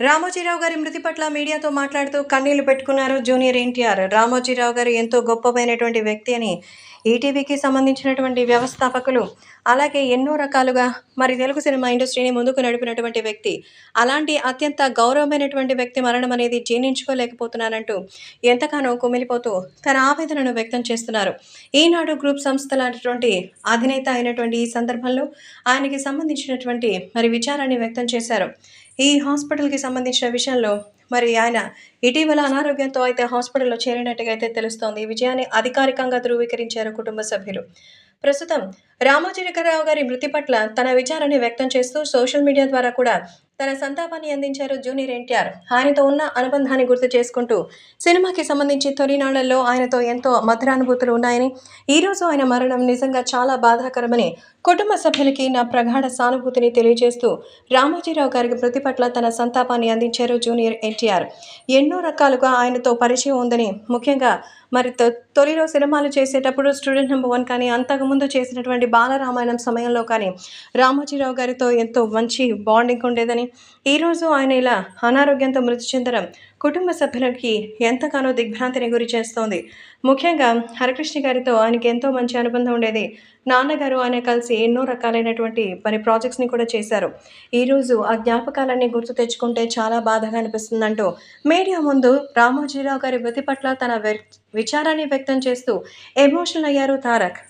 రామోజీరావు గారి మృతి పట్ల మీడియాతో మాట్లాడుతూ కన్నీళ్ళు పెట్టుకున్నారు జూనియర్ ఎన్టీఆర్. రామోజీరావు గారు ఎంతో గొప్పమైనటువంటి వ్యక్తి అని ఈటీవీకి సంబంధించినటువంటి వ్యవస్థాపకులు అలాగే ఎన్నో రకాలుగా మరి తెలుగు సినిమా ఇండస్ట్రీని ముందుకు నడిపినటువంటి వ్యక్తి. అలాంటి అత్యంత గౌరవమైనటువంటి వ్యక్తి మరణం అనేది జీర్ణించుకోలేకపోతున్నానంటూ ఎంతగానో కుమిలిపోతూ తన ఆవేదనను వ్యక్తం చేస్తున్నారు. ఈనాడు గ్రూప్ సంస్థలటువంటి అధినేత అయినటువంటి ఈ సందర్భంలో ఆయనకి సంబంధించినటువంటి మరి విచారాన్ని వ్యక్తం చేశారు. ఈ హాస్పిటల్కి సంబంధించిన విషయంలో మరి ఆయన ఇటీవల అనారోగ్యంతో అయితే హాస్పిటల్లో చేరినట్టుగా అయితే తెలుస్తోంది. ఈ విజయాన్ని అధికారికంగా ధృవీకరించారు కుటుంబ సభ్యులు. ప్రస్తుతం రామోజీరావు గారి మృతి పట్ల తన విచారాన్ని వ్యక్తం చేస్తూ సోషల్ మీడియా ద్వారా కూడా తన సంతాపాన్ని అందించారు జూనియర్ ఎన్టీఆర్. ఆయనతో ఉన్న అనుబంధాన్ని గుర్తు చేసుకుంటూ సినిమాకి సంబంధించి తొలినాళ్ళలో ఆయనతో ఎంతో మధురానుభూతులు ఉన్నాయని ఈరోజు ఆయన మరణం నిజంగా చాలా బాధాకరమని కుటుంబ సభ్యులకి నా ప్రగాఢ సానుభూతిని తెలియజేస్తూ రామోజీరావు గారికి మృతి పట్ల తన సంతాపాన్ని అందించారు జూనియర్ ఎన్టీఆర్. ఎన్నో రకాలుగా ఆయనతో పరిచయం ఉందని ముఖ్యంగా మరి తొ- తొలిలో సినిమాలు చేసేటప్పుడు స్టూడెంట్ నెంబర్ వన్ కానీ అంతకుముందు చేసినటువంటి బాలరామాయణం సమయంలో కానీ రామోజీరావు గారితో ఎంతో మంచి బాండింగ్ ఉండేదని. ఈరోజు ఆయన ఇలా అనారోగ్యంతో మృతి చెందడం కుటుంబ సభ్యులకి ఎంతగానో దిగ్భ్రాంతిని గురి చేస్తోంది. ముఖ్యంగా హరికృష్ణ గారితో ఆయనకి ఎంతో మంచి అనుబంధం ఉండేది. నాన్నగారు ఆయన కలిసి ఎన్నో రకాలైనటువంటి మరి ప్రాజెక్ట్స్ని కూడా చేశారు. ఈరోజు ఆ జ్ఞాపకాలన్నీ గుర్తు తెచ్చుకుంటే చాలా బాధగా అనిపిస్తుందంటూ మీడియా ముందు రామోజీరావు గారి మృతి పట్ల తన విచారాన్ని వ్యక్తం చేస్తూ ఎమోషనల్ అయ్యారు తారక్.